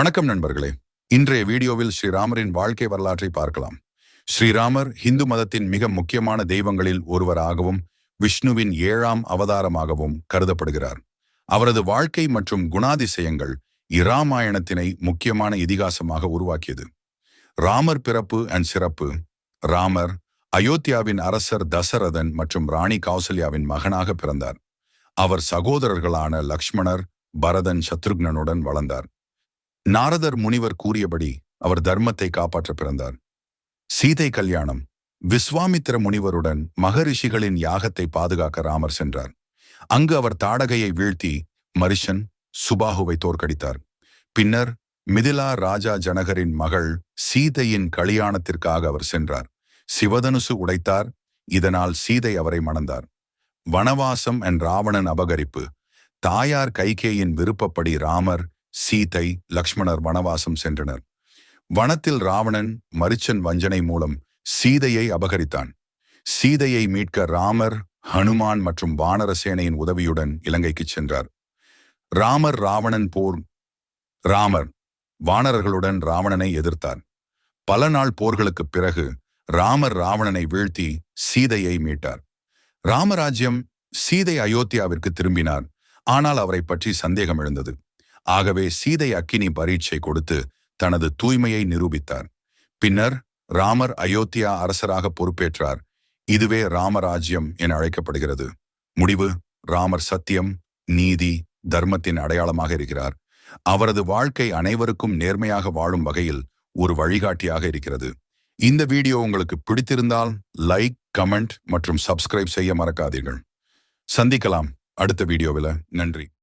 வணக்கம் நண்பர்களே. இன்றைய வீடியோவில் ஸ்ரீராமரின் வாழ்க்கை வரலாற்றை பார்க்கலாம். ஸ்ரீராமர் இந்து மதத்தின் மிக முக்கியமான தெய்வங்களில் ஒருவராகவும் விஷ்ணுவின் ஏழாம் அவதாரமாகவும் கருதப்படுகிறார். அவரது வாழ்க்கை மற்றும் குணாதிசயங்கள் இராமாயணத்தினை முக்கியமான இதிகாசமாக உருவாக்கியது. ராமர் பிறப்பு அண்ட் சிறப்பு. ராமர் அயோத்தியாவின் அரசர் தசரதன் மற்றும் ராணி கௌசல்யாவின் மகனாக பிறந்தார். அவர் சகோதரர்களான லக்ஷ்மணர் பரதன் சத்ருக்னனுடன் வளர்ந்தார். நாரதர் முனிவர் கூறியபடி அவர் தர்மத்தை காப்பாற்ற பிறந்தார். சீதை கல்யாணம். விஸ்வாமித்திர முனிவருடன் மகரிஷிகளின் யாகத்தை பாதுகாக்க ராமர் சென்றார். அங்கு அவர் தாடகையை வீழ்த்தி மரிஷன் சுபாகுவை தோற்கடித்தார். பின்னர் மிதிலா ராஜா ஜனகரின் மகள் சீதையின் கல்யாணத்திற்காக அவர் சென்றார். சிவதனுசு உடைத்தார். இதனால் சீதை அவரை மணந்தார். வனவாசம் என் ராவணன் அபகரிப்பு. தாயார் கைகேயின் விருப்பப்படி ராமர் சீதை லக்ஷ்மணர் வனவாசம் சென்றனர். வனத்தில் ராவணன் மரிச்சன் வஞ்சனை மூலம் சீதையை அபகரித்தான். சீதையை மீட்க ராமர் ஹனுமான் மற்றும் வானரசேனையின் உதவியுடன் இலங்கைக்கு சென்றார். ராமர் ராவணன் போர் ராமர் வானரர்களுடன் ராவணனை எதிர்த்தார். பல நாள் போர்களுக்குப் பிறகு ராமர் ராவணனை வீழ்த்தி சீதையை மீட்டார். ராமராஜ்யம் சீதை அயோத்தியாவிற்கு திரும்பினார். ஆனால் அவரை பற்றி சந்தேகம் எழுந்தது. ஆகவே சீதை அக்கினி பரீட்சை கொடுத்து தனது தூய்மையை நிரூபித்தார். பின்னர் ராமர் அயோத்தியா அரசராக பொறுப்பேற்றார். இதுவே ராமராஜ்யம் என அழைக்கப்படுகிறது. முடிவு ராமர் சத்தியம் நீதி தர்மத்தின் அடையாளமாக இருக்கிறார். அவரது வாழ்க்கை அனைவருக்கும் நேர்மையாக வாழும் வகையில் ஒரு வழிகாட்டியாக இருக்கிறது. இந்த வீடியோ உங்களுக்கு பிடித்திருந்தால் லைக் கமெண்ட் மற்றும் சப்ஸ்கிரைப் செய்ய மறக்காதீர்கள். சந்திக்கலாம் அடுத்த வீடியோவில். நன்றி.